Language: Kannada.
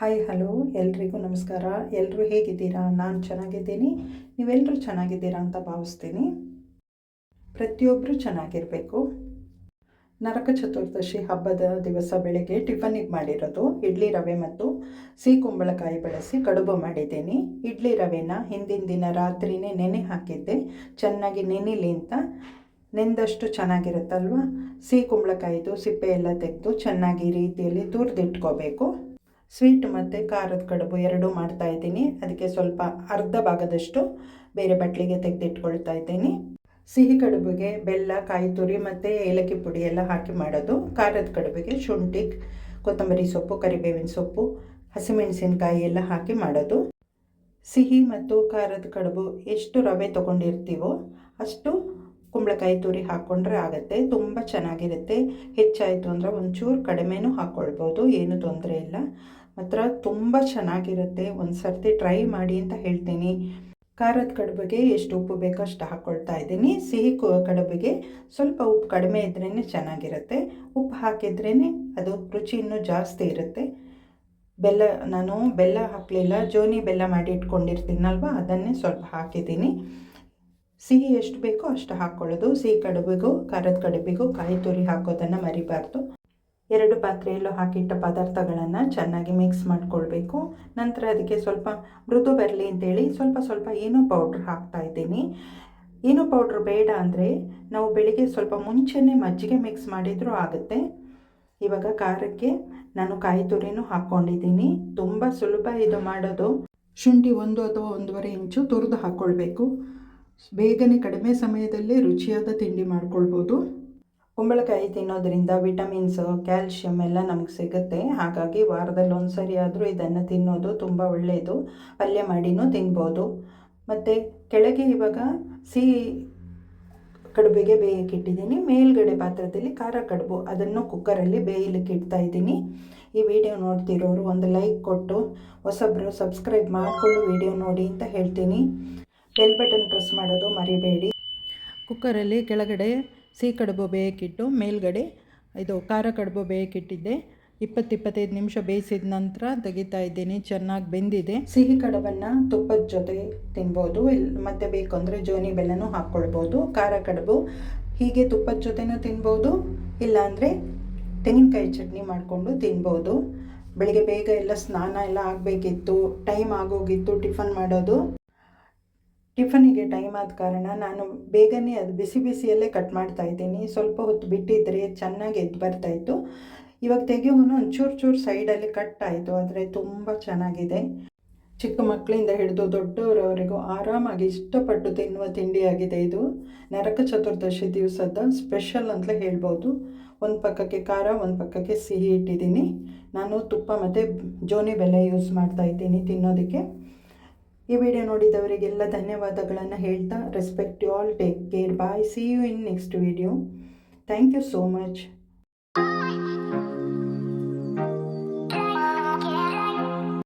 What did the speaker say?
ಹಾಯ್ ಹಲೋ ಎಲ್ರಿಗೂ ನಮಸ್ಕಾರ. ಎಲ್ಲರೂ ಹೇಗಿದ್ದೀರಾ? ನಾನು ಚೆನ್ನಾಗಿದ್ದೀನಿ. ನೀವೆಲ್ಲರೂ ಚೆನ್ನಾಗಿದ್ದೀರಾ ಅಂತ ಭಾವಿಸ್ತೀನಿ. ಪ್ರತಿಯೊಬ್ಬರು ಚೆನ್ನಾಗಿರಬೇಕು. ನರಕ ಚತುರ್ದಶಿ ಹಬ್ಬದ ದಿವಸ ಬೆಳಗ್ಗೆ ಟಿಫನ್ನಿಗೆ ಮಾಡಿರೋದು ಇಡ್ಲಿ ರವೆ ಮತ್ತು ಸಿಹಿ ಕುಂಬಳಕಾಯಿ ಬಳಸಿ ಕಡುಬು ಮಾಡಿದ್ದೀನಿ. ಇಡ್ಲಿ ರವೆನ ಹಿಂದಿನ ದಿನ ರಾತ್ರಿನೇ ನೆನೆ ಹಾಕಿದ್ದೆ. ಚೆನ್ನಾಗಿ ನೆನಿಲಿ ಅಂತ. ನೆಂದಷ್ಟು ಚೆನ್ನಾಗಿರುತ್ತಲ್ವ? ಸಿಹಿ ಕುಂಬಳಕಾಯಿದು, ಸಿಪ್ಪೆ ಎಲ್ಲ ತೆಗೆದು ಚೆನ್ನಾಗಿ ರೀತಿಯಲ್ಲಿ ತುರಿದಿಟ್ಕೋಬೇಕು. ಸ್ವೀಟ್ ಮತ್ತು ಖಾರದ ಕಡುಬು ಎರಡೂ ಮಾಡ್ತಾ ಇದ್ದೀನಿ. ಅದಕ್ಕೆ ಸ್ವಲ್ಪ ಅರ್ಧ ಭಾಗದಷ್ಟು ಬೇರೆ ಬಟ್ಲಿಗೆ ತೆಗೆದಿಟ್ಕೊಳ್ತಾ ಇದ್ದೀನಿ. ಸಿಹಿ ಕಡುಬಿಗೆ ಬೆಲ್ಲ ಕಾಯಿ ತುರಿ ಮತ್ತು ಏಲಕ್ಕಿ ಪುಡಿ ಎಲ್ಲ ಹಾಕಿ ಮಾಡೋದು. ಖಾರದ ಕಡುಬಿಗೆ ಶುಂಠಿ, ಕೊತ್ತಂಬರಿ ಸೊಪ್ಪು, ಕರಿಬೇವಿನ ಸೊಪ್ಪು, ಹಸಿಮೆಣಸಿನಕಾಯಿ ಎಲ್ಲ ಹಾಕಿ ಮಾಡೋದು. ಸಿಹಿ ಮತ್ತು ಖಾರದ ಕಡುಬು ಎಷ್ಟು ರವೆ ತೊಗೊಂಡಿರ್ತೀವೋ ಅಷ್ಟು ಕುಂಬಳಕಾಯಿ ತುರಿ ಹಾಕ್ಕೊಂಡ್ರೆ ಆಗುತ್ತೆ. ತುಂಬ ಚೆನ್ನಾಗಿರುತ್ತೆ. ಹೆಚ್ಚಾಯಿತು ಅಂದರೆ ಒಂಚೂರು ಕಡಿಮೆನೂ ಹಾಕ್ಕೊಳ್ಬೋದು ಏನೂ ತೊಂದರೆ ಇಲ್ಲ. ಮಾತ್ರ ತುಂಬ ಚೆನ್ನಾಗಿರುತ್ತೆ. ಒಂದು ಸರ್ತಿ ಟ್ರೈ ಮಾಡಿ ಅಂತ ಹೇಳ್ತೀನಿ. ಖಾರದ ಕಡುಬಿಗೆ ಎಷ್ಟು ಉಪ್ಪು ಬೇಕೋ ಅಷ್ಟು ಹಾಕ್ಕೊಳ್ತಾ ಇದ್ದೀನಿ. ಸಿಹಿ ಕಡುಬಿಗೆ ಸ್ವಲ್ಪ ಉಪ್ಪು ಕಡಿಮೆ ಇದ್ರೇ ಚೆನ್ನಾಗಿರುತ್ತೆ. ಉಪ್ಪು ಹಾಕಿದ್ರೇ ಅದು ರುಚಿ ಇನ್ನೂ ಜಾಸ್ತಿ ಇರುತ್ತೆ. ಬೆಲ್ಲ, ನಾನು ಬೆಲ್ಲ ಹಾಕಲಿಲ್ಲ. ಜೋನಿ ಬೆಲ್ಲ ಮಾಡಿ ಇಟ್ಕೊಂಡಿರ್ತೀನಲ್ವ? ಅದನ್ನೇ ಸ್ವಲ್ಪ ಹಾಕಿದ್ದೀನಿ. ಸಿಹಿ ಎಷ್ಟು ಬೇಕೋ ಅಷ್ಟು ಹಾಕ್ಕೊಳ್ಳೋದು ಸಿಹಿ ಕಡುಬಿಗೂ, ಖಾರದ ಕಡುಬಿಗೂ ಕಾಯಿ ತುರಿ ಹಾಕೋದನ್ನು ಮರಿಬಾರ್ದು. ಎರಡು ಪಾತ್ರೆಯಲ್ಲೂ ಹಾಕಿಟ್ಟ ಪದಾರ್ಥಗಳನ್ನು ಚೆನ್ನಾಗಿ ಮಿಕ್ಸ್ ಮಾಡಿಕೊಳ್ಬೇಕು. ನಂತರ ಅದಕ್ಕೆ ಸ್ವಲ್ಪ ಮೃದು ಬರಲಿ ಅಂತೇಳಿ ಸ್ವಲ್ಪ ಸ್ವಲ್ಪ ಏನೋ ಪೌಡ್ರ್ ಹಾಕ್ತಾ ಇದ್ದೀನಿ. ಏನೋ ಪೌಡ್ರ್ ಬೇಡ ಅಂದರೆ ನಾವು ಬೆಳಿಗ್ಗೆ ಸ್ವಲ್ಪ ಮುಂಚೆನೇ ಮಜ್ಜಿಗೆ ಮಿಕ್ಸ್ ಮಾಡಿದರೂ ಆಗುತ್ತೆ. ಇವಾಗ ಖಾರಕ್ಕೆ ನಾನು ಕಾಯಿ ತುರಿನೂ ಹಾಕ್ಕೊಂಡಿದ್ದೀನಿ. ತುಂಬ ಸುಲಭ ಇದು ಮಾಡೋದು. ಶುಂಠಿ ಒಂದು ಅಥವಾ ಒಂದೂವರೆ ಇಂಚು ತುರಿದು ಹಾಕ್ಕೊಳ್ಬೇಕು. ಬೇಗನೆ ಕಡಿಮೆ ಸಮಯದಲ್ಲೇ ರುಚಿಯಾದ ತಿಂಡಿ ಮಾಡ್ಕೊಳ್ಬೋದು. ಕುಂಬಳಕಾಯಿ ತಿನ್ನೋದ್ರಿಂದ ವಿಟಮಿನ್ಸ್, ಕ್ಯಾಲ್ಶಿಯಂ ಎಲ್ಲ ನಮಗೆ ಸಿಗುತ್ತೆ. ಹಾಗಾಗಿ ವಾರದಲ್ಲಿ ಒಂದು ಸರಿ ಆದರೂ ಇದನ್ನು ತಿನ್ನೋದು ತುಂಬ ಒಳ್ಳೆಯದು ಪಲ್ಯ ಮಾಡಿನೂ ತಿನ್ಬೋದು. ಮತ್ತು ಕೆಳಗೆ ಇವಾಗ ಸಿಹಿ ಕಡುಬಿಗೆ ಬೇಯಕ್ಕಿಟ್ಟಿದ್ದೀನಿ ಮೇಲ್ಗಡೆ ಪಾತ್ರದಲ್ಲಿ ಖಾರ ಕಡುಬು. ಅದನ್ನು ಕುಕ್ಕರಲ್ಲಿ ಬೇಯಲಿಕ್ಕೆ ಇಡ್ತಾ ಇದ್ದೀನಿ. ಈ ವಿಡಿಯೋ ನೋಡ್ತಿರೋರು ಒಂದು ಲೈಕ್ ಕೊಟ್ಟು, ಹೊಸಬ್ರು ಸಬ್ಸ್ಕ್ರೈಬ್ ಮಾಡಿಕೊಂಡು ವಿಡಿಯೋ ನೋಡಿ ಅಂತ ಹೇಳ್ತೀನಿ. ಬೆಲ್ ಬಟನ್ ಪ್ರೆಸ್ ಮಾಡೋದು ಮರಿಬೇಡಿ. ಕುಕ್ಕರಲ್ಲಿ ಕೆಳಗಡೆ ಸಿಹಿ ಕಡುಬು ಬೇಯಕ್ಕಿಟ್ಟು ಮೇಲ್ಗಡೆ ಇದು ಖಾರ ಕಡುಬು ಬೇಯಕ್ಕಿಟ್ಟಿದ್ದೆ ಇಪ್ಪತ್ತಿಪ್ಪತ್ತೈದು ನಿಮಿಷ ಬೇಯಿಸಿದ ನಂತರ ತೆಗಿತಾ ಇದ್ದೀನಿ. ಚೆನ್ನಾಗಿ ಬೆಂದಿದೆ. ಸಿಹಿ ಕಡುಬನ್ನು ತುಪ್ಪದ ಜೊತೆ ತಿನ್ಬೋದು. ಮತ್ತೆ ಬೇಕು ಅಂದರೆ ಜೋನಿ ಬೆಲ್ಲನೂ ಹಾಕ್ಕೊಳ್ಬೋದು. ಖಾರ ಕಡುಬು ಹೀಗೆ ತುಪ್ಪದ ಜೊತೆನೂ ತಿನ್ಬೋದು. ಇಲ್ಲಾಂದರೆ ತೆಂಗಿನಕಾಯಿ ಚಟ್ನಿ ಮಾಡಿಕೊಂಡು ತಿನ್ಬೋದು. ಬೆಳಿಗ್ಗೆ ಬೇಗ ಎಲ್ಲ ಸ್ನಾನ ಎಲ್ಲ ಆಗಬೇಕಿತ್ತು. ಟೈಮ್ ಆಗೋಗಿತ್ತು ಟಿಫನ್ ಮಾಡೋದು. ಟಿಫನಿಗೆ ಟೈಮ್ ಆದ ಕಾರಣ ನಾನು ಬೇಗನೆ ಅದು ಬಿಸಿ ಬಿಸಿಯಲ್ಲೇ ಕಟ್ ಮಾಡ್ತಾ ಇದ್ದೀನಿ. ಸ್ವಲ್ಪ ಹೊತ್ತು ಬಿಟ್ಟಿದ್ರೆ ಚೆನ್ನಾಗಿ ಎದ್ದು ಬರ್ತಾಯಿತ್ತು ಇವಾಗ ತೆಗೆಯೋನು ಒಂಚೂರು ಚೂರು ಸೈಡಲ್ಲಿ ಕಟ್ ಆಯಿತು, ಆದರೆ ತುಂಬ ಚೆನ್ನಾಗಿದೆ. ಚಿಕ್ಕ ಮಕ್ಕಳಿಂದ ಹಿಡಿದು ದೊಡ್ಡವರವರೆಗೂ ಆರಾಮಾಗಿ ಇಷ್ಟಪಟ್ಟು ತಿನ್ನುವ ತಿಂಡಿಯಾಗಿದೆ ಇದು. ನರಕ ಚತುರ್ದಶಿ ದಿವಸದ ಸ್ಪೆಷಲ್ ಅಂತಲೇ ಹೇಳ್ಬೋದು. ಒಂದು ಪಕ್ಕಕ್ಕೆ ಖಾರ, ಒಂದು ಪಕ್ಕಕ್ಕೆ ಸಿಹಿ ಇಟ್ಟಿದ್ದೀನಿ. ನಾನು ತುಪ್ಪ ಮತ್ತು ಜೋನಿ ಬೆಲೆ ಯೂಸ್ ಮಾಡ್ತಾ ಇದ್ದೀನಿ ತಿನ್ನೋದಕ್ಕೆ. ಈ ವಿಡಿಯೋ ನೋಡಿದವರಿಗೆಲ್ಲ ಧನ್ಯವಾದಗಳನ್ನು ಹೇಳ್ತಾ respect you all take care bye see you in next video thank you so much